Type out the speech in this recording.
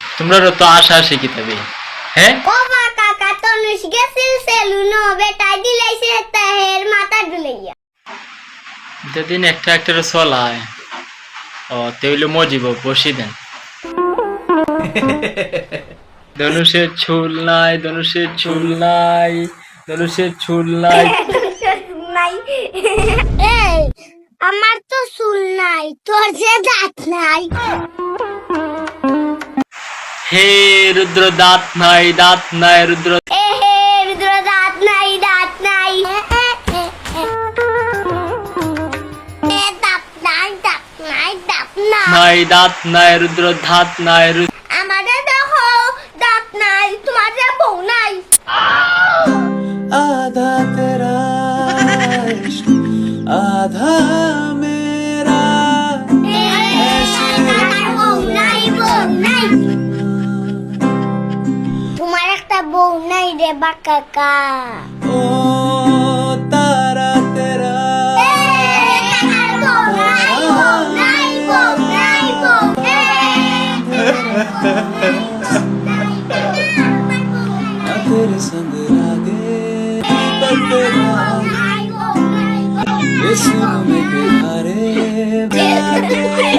তোমরা তো আশা আসে কিতাবে হ্যাঁ ও মা কাকা বেটা দিলাইছে তাহের মাথা ডুলাইয়া দিন একটা একটা চলায়। ও তেইলে মজিব বসি দেন। ধনুষের ছুল নাই ধনুষের ছুল নাই। ধনুষের ছুল নাই। নাই। এই আমার তো চুল নাই তোর যে দাঁত নাই। হে রুদ্র দাঁত নাই দাঁত নাই রুদ্র। এ হে রুদ্র দাঁত নাই দাঁত নাই। নাই দাঁত নাই দাঁত নাই। নাই দাঁত নাই রুদ্র ধাত নাই আমাদের দেখো দাঁত নাই তোমাদের বউ নাই। आधा मेरा বউ নাই বউ নাই তোমার একটা বউ নাই রে বাকাকা ओ तारा तेरा ना तेरे संग लागे तेरा ये सुन में बिहारे